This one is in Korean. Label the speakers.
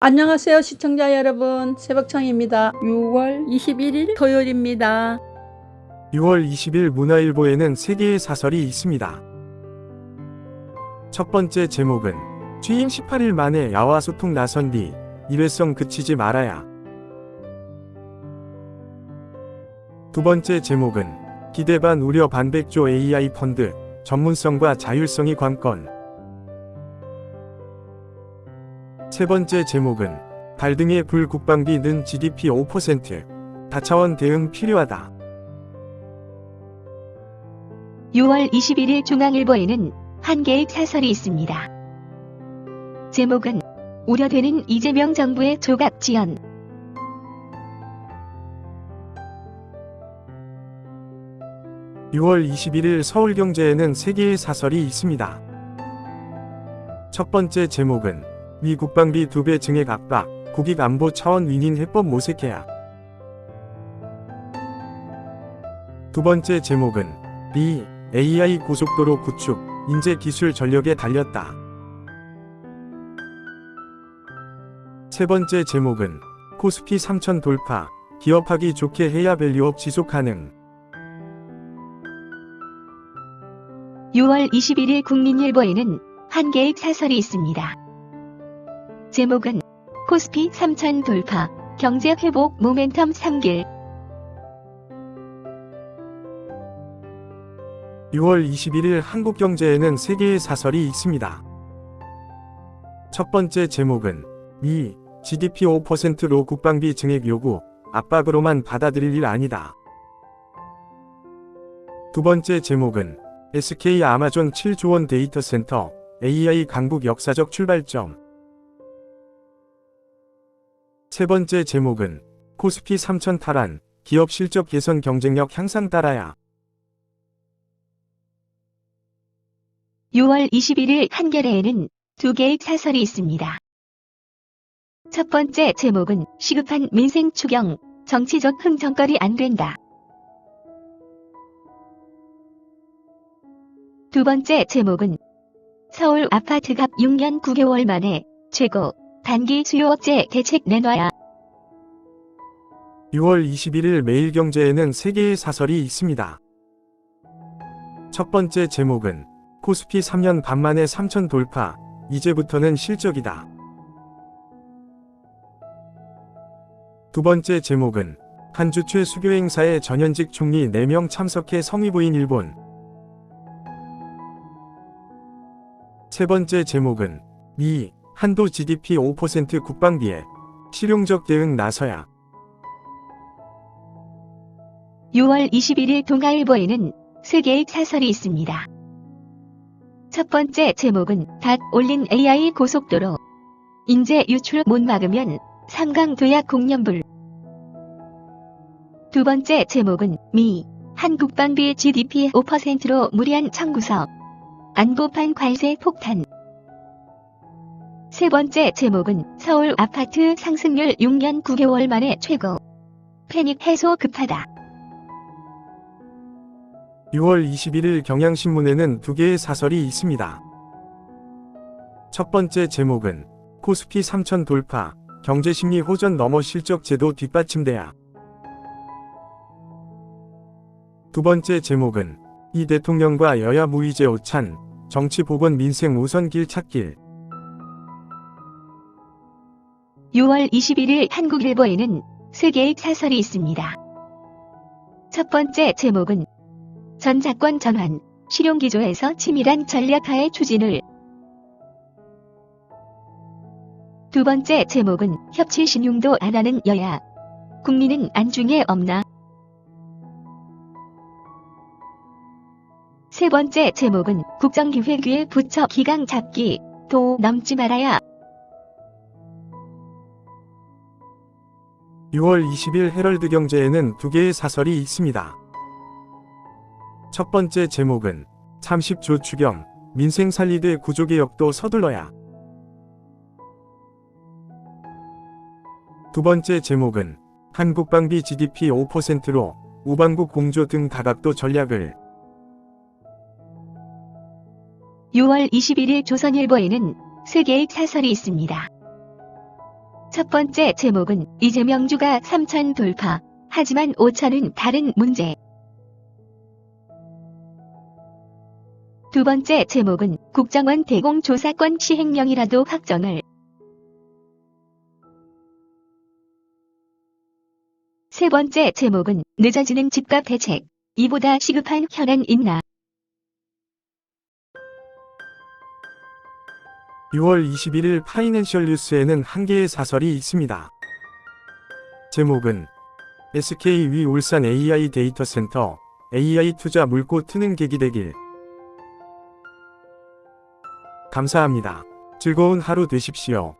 Speaker 1: 안녕하세요 시청자 여러분 새벽청입니다 6월 21일 토요일입니다
Speaker 2: 6월 20일 문화일보에는 세 개의 사설이 있습니다. 첫 번째 제목은 취임 18일 만에 야와 소통 나선 뒤 일회성 그치지 말아야. 두 번째 제목은 기대 반 우려 반백조 AI 펀드 전문성과 자율성이 관건. 세 번째 제목은 발등의 불 국방비 는 GDP 5% 다차원 대응 필요하다.
Speaker 3: 6월 21일 중앙일보에는 한 개의 사설이 있습니다. 제목은 우려되는 이재명 정부의 조각 지연.
Speaker 2: 유 6월 21일 서울경제에는 세 개의 사설이 있습니다. 첫 번째 제목은 미 국방비 두배 증액 압박, 국익 안보 차원 위인 해법 모색해야. 두 번째 제목은 미 AI 고속도로 구축, 인재 기술 전력에 달렸다. 세 번째 제목은 코스피 3000 돌파, 기업하기 좋게 해야 밸류업 지속 가능.
Speaker 3: 6월 21일 국민일보에는 한 개의 사설이 있습니다. 제목은 코스피 3000 돌파, 경제 회복 모멘텀 3길.
Speaker 2: 6월 21일 한국 경제에는 세 개의 사설이 있습니다. 첫 번째 제목은 미 GDP 5%로 국방비 증액 요구 압박으로만 받아들일 일 아니다. 두 번째 제목은 SK 아마존 7조 원 데이터 센터 AI 강국 역사적 출발점. 세 번째 제목은 코스피 3000 탈환 기업 실적 개선 경쟁력 향상 따라야.
Speaker 3: 6월 21일 한겨레에는 두 개의 사설이 있습니다. 첫 번째 제목은 시급한 민생 추경, 정치적 흥정거리 안 된다. 두 번째 제목은 서울 아파트 값 6년 9개월 만에 최고 단기 수요 억제 대책 내놔야.
Speaker 2: 6월 21일 매일경제에는 세 개의 사설이 있습니다. 첫 번째 제목은 코스피 3년 반 만에 3천 돌파, 이제부터는 실적이다. 두 번째 제목은 한 주 최 수교 행사에 전현직 총리 4명 참석해 성의 보인 일본. 세 번째 제목은 미 한도 GDP 5% 국방비에 실용적 대응 나서야.
Speaker 3: 6월 21일 동아일보에는 세 개의 사설이 있습니다. 첫 번째 제목은 닷 올린 AI 고속도로. 인재 유출 못 막으면 삼강 도약 공연불. 두 번째 제목은 미 한국방비 GDP 5%로 무리한 청구서. 안보판 관세 폭탄. 세 번째 제목은 서울 아파트 상승률 6년 9개월 만에 최고. 패닉 해소 급하다.
Speaker 2: 6월 21일 경향신문에는 두 개의 사설이 있습니다. 첫 번째 제목은 코스피 3000 돌파, 경제심리 호전 넘어 실적 제도 뒷받침돼야. 두 번째 제목은 이 대통령과 여야 무위제 오찬, 정치 복원 민생 우선 길 찾길.
Speaker 3: 6월 21일 한국일보에는 세 개의 사설이 있습니다. 첫 번째 제목은 전자권 전환, 실용기조에서 치밀한 전략화의 추진을 두 번째 제목은 협치 신용도 안 하는 여야. 국민은 안중에 없나? 세 번째 제목은 국정기획위의 부처 기강 잡기, 도 넘지 말아야.
Speaker 2: 6월 20일 헤럴드 경제에는 두 개의 사설이 있습니다. 첫 번째 제목은 30조 추경, 민생 살리되 구조개혁도 서둘러야. 두 번째 제목은 한국방비 GDP 5%로 우방국 공조 등 다각도 전략을
Speaker 3: 6월 21일 조선일보에는 세 개의 사설이 있습니다. 첫 번째 제목은 이재명 주가 3천 돌파. 하지만 5천은 다른 문제. 두 번째 제목은 국정원 대공 조사권 시행령이라도 확정을. 세 번째 제목은 늦어지는 집값 대책. 이보다 시급한 현안 있나?
Speaker 2: 6월 21일 파이낸셜 뉴스에는 한 개의 사설이 있습니다. 제목은 SK 위 울산 AI 데이터 센터 AI 투자 물고 트는 계기 되길. 감사합니다. 즐거운 하루 되십시오.